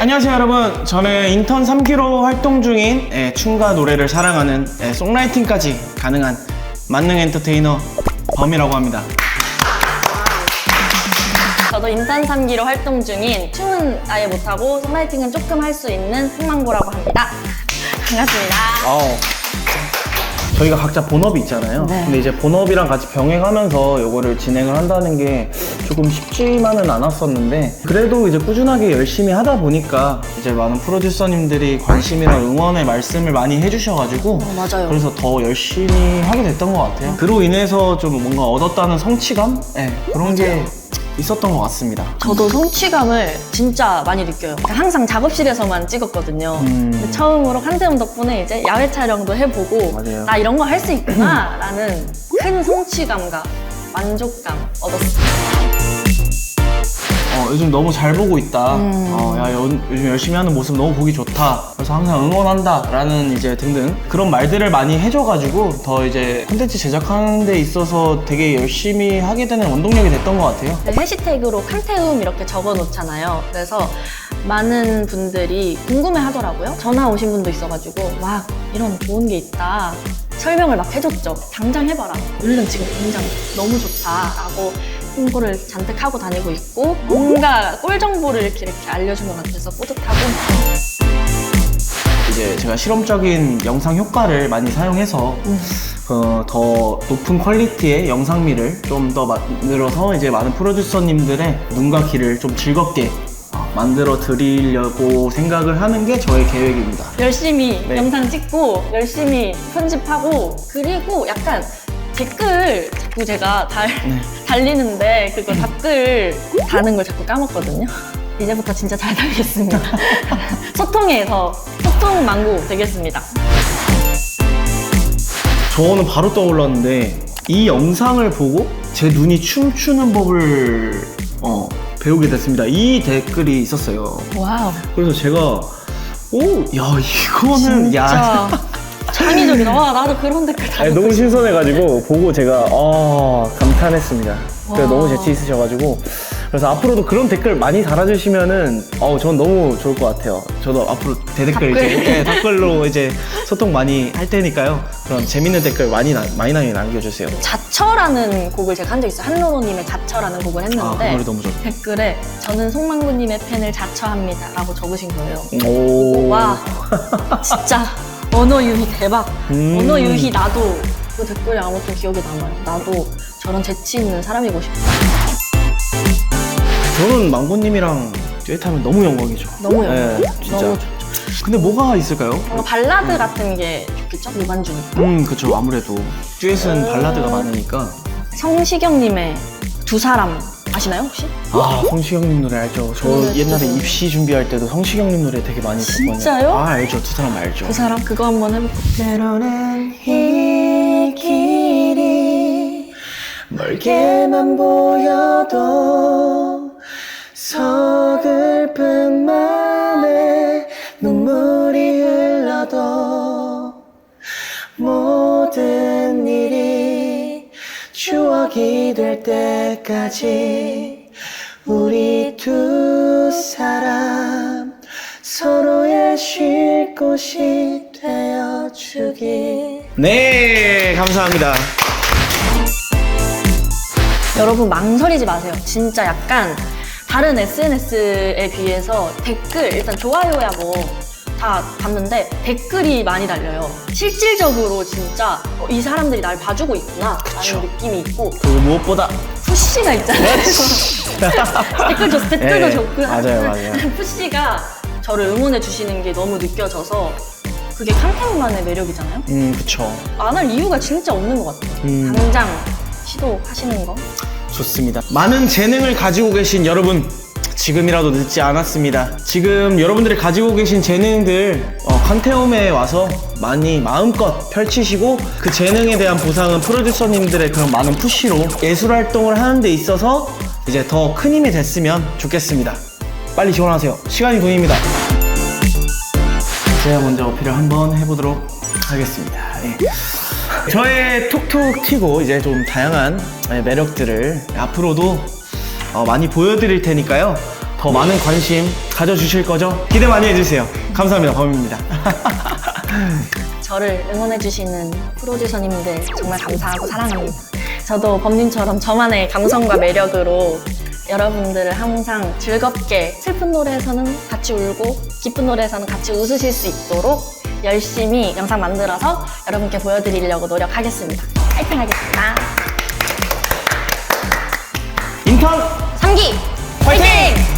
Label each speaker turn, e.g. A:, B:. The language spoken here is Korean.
A: 안녕하세요 여러분. 저는 인턴 3기로 활동 중인 예, 춤과 노래를 사랑하는 예, 송라이팅까지 가능한 만능 엔터테이너 범이라고 합니다.
B: 저도 인턴 3기로 활동 중인 춤은 아예 못하고 송라이팅은 조금 할 수 있는 흥망고라고 합니다. 반갑습니다.
A: 어, 저희가 각자 본업이 있잖아요.
B: 네.
A: 근데 이제 본업이랑 같이 병행하면서 요거를 진행을 한다는 게 조금 쉽지만은 않았었는데 그래도 이제 꾸준하게 열심히 하다 보니까 이제 많은 프로듀서님들이 관심이랑 응원의 말씀을 많이 해주셔가지고
B: 어, 맞아요.
A: 그래서 더 열심히 하게 됐던 것 같아요. 그로 인해서 좀 뭔가 얻었다는 성취감? 네, 그런 게 있었던 것 같습니다.
B: 저도 성취감을 진짜 많이 느껴요. 그러니까 항상 작업실에서만 찍었거든요.
A: 음.
B: 근데 처음으로 칸테움 덕분에 이제 야외 촬영도 해보고
A: 맞아요.
B: 나 이런 거 할 수 있구나 라는 큰 성취감과 만족감 얻었어요.
A: 어, 요즘 너무 잘 보고 있다.
B: 음.
A: 어, 야, 요, 즘 열심히 하는 모습 너무 보기 좋다. 그래서 항상 응원한다. 라는 이제 등등 그런 말들을 많이 해줘가지고 더 이제 콘텐츠 제작하는 데 있어서 되게 열심히 하게 되는 원동력이 됐던 것 같아요.
B: 네, 해시태그로 칸테움 이렇게 적어 놓잖아요. 그래서 많은 분들이 궁금해 하더라고요. 전화 오신 분도 있어가지고, 와, 이런 좋은 게 있다. 설명을 막 해줬죠. 당장 해봐라. 얼른 지금 당장 너무 좋다. 라고 홍보를 잔뜩 하고 다니고 있고, 뭔가 꿀 정보를 이렇게, 이렇게 알려준 것 같아서 뿌듯하고,
A: 이제 제가 실험적인 영상 효과를 많이 사용해서 어, 더 높은 퀄리티의 영상미를 좀 더 만들어서 이제 많은 프로듀서님들의 눈과 귀를 좀 즐겁게 어, 만들어 드리려고 생각을 하는 게 저의 계획입니다.
B: 열심히
A: 네.
B: 영상 찍고, 열심히 편집하고, 그리고 약간 댓글 자꾸 제가 달,
A: 네.
B: 달리는데 그거 댓글 다는 걸 자꾸 까먹거든요. 이제부터 진짜 잘 달리겠습니다. 소통에 더 소통 망고 되겠습니다.
A: 저는 바로 떠올랐는데 이 영상을 보고 제 눈이 춤추는 법을 어, 배우게 됐습니다. 이 댓글이 있었어요.
B: 와우.
A: 그래서 제가 오, 야 이거는 야
B: 진짜 창의적이다. 와 나도 그런 댓글 다.
A: 아니, 너무 신선해가지고 보고 제가 아 감탄했습니다. 그래서
B: 와.
A: 너무 재치 있으셔가지고 그래서 앞으로도 그런 댓글 많이 달아주시면은 어, 전 너무 좋을 것 같아요. 저도 앞으로 대댓글
B: 댓글.
A: 이제 네, 댓글로 이제 소통 많이 할 테니까요. 그런 재밌는 댓글 많이 나- 많이 많이 남겨주세요.
B: 자처라는 곡을 제가 한 적 있어요. 한로로님의 자처라는 곡을
A: 아, 그
B: 했는데
A: 노래 너무 좋다.
B: 댓글에 저는 송망구님의 팬을 자처합니다라고 적으신 거예요.
A: 오.
B: 와 진짜 언어 유희 대박.
A: 음.
B: 언어 유희 나도 그 댓글이 아무튼 기억에 남아요. 나도 저런 재치 있는 사람이고 싶다.
A: 저는 망고님이랑 듀엣하면 너무 영광이죠.
B: 너무 영광.
A: 네, 진짜.
B: 너무 좋죠.
A: 근데 뭐가 있을까요?
B: 뭔가 발라드 같은 게 좋겠죠? 무반주니까.
A: 음, 그쵸. 아무래도 듀엣은 발라드가 많으니까.
B: 성시경님의 두 사람 아시나요 혹시?
A: 아, 성시경님 노래 알죠?
B: 저그 노래 진짜
A: 옛날에
B: 좋아요.
A: 입시 준비할 때도 성시경님 노래 되게 많이 했었거든요.
B: 진짜요?
A: 아, 알죠. 두 사람 알죠.
B: 두 사람 그거 한번 해볼게요.
A: 때로는 이 길이 멀게만 보여도 추억이 될 때까지 우리 두 사람 서로의 쉴 곳이 되어주기. 네, 감사합니다.
B: 여러분 망설이지 마세요. 진짜 약간 다른 SNS에 비해서 댓글 일단 좋아요야 뭐 다 봤는데 댓글이 많이 달려요. 실질적으로 진짜 어, 이 사람들이 날 봐주고 있구나
A: 그쵸.
B: 라는 느낌이 있고
A: 그리고 무엇보다
B: 푸시가 있잖아요. 댓글 좋, 댓글도
A: 네,
B: 좋고
A: 맞아요, 맞아요.
B: 푸시가 저를 응원해 주시는 게 너무 느껴져서 그게 칸테우만의 매력이잖아요.
A: 음, 그쵸.
B: 안 할 이유가 진짜 없는 것 같아요.
A: 음.
B: 당장 시도하시는 거.
A: 좋습니다. 많은 재능을 가지고 계신 여러분, 지금이라도 늦지 않았습니다. 지금 여러분들이 가지고 계신 재능들, 어, 컨테움에 와서 많이 마음껏 펼치시고 그 재능에 대한 보상은 프로듀서님들의 그런 많은 푸시로 예술 활동을 하는 데 있어서 이제 더 큰 힘이 됐으면 좋겠습니다. 빨리 지원하세요. 시간이 돈입니다. 제가 먼저 어필을 한번 해보도록 하겠습니다. 예. 저의 톡톡 튀고 이제 좀 다양한 예, 매력들을 앞으로도 어, 많이 보여드릴 테니까요. 더 많은 관심 가져주실 거죠? 기대 많이 해주세요. 감사합니다. 범입니다.
B: 저를 응원해주시는 프로듀서님들 정말 감사하고 사랑합니다. 저도 범님처럼 저만의 감성과 매력으로 여러분들을 항상 즐겁게 슬픈 노래에서는 같이 울고 기쁜 노래에서는 같이 웃으실 수 있도록 열심히 영상 만들어서 여러분께 보여드리려고 노력하겠습니다. 파이팅 하겠습니다.
A: 인턴
B: 3기 파이팅!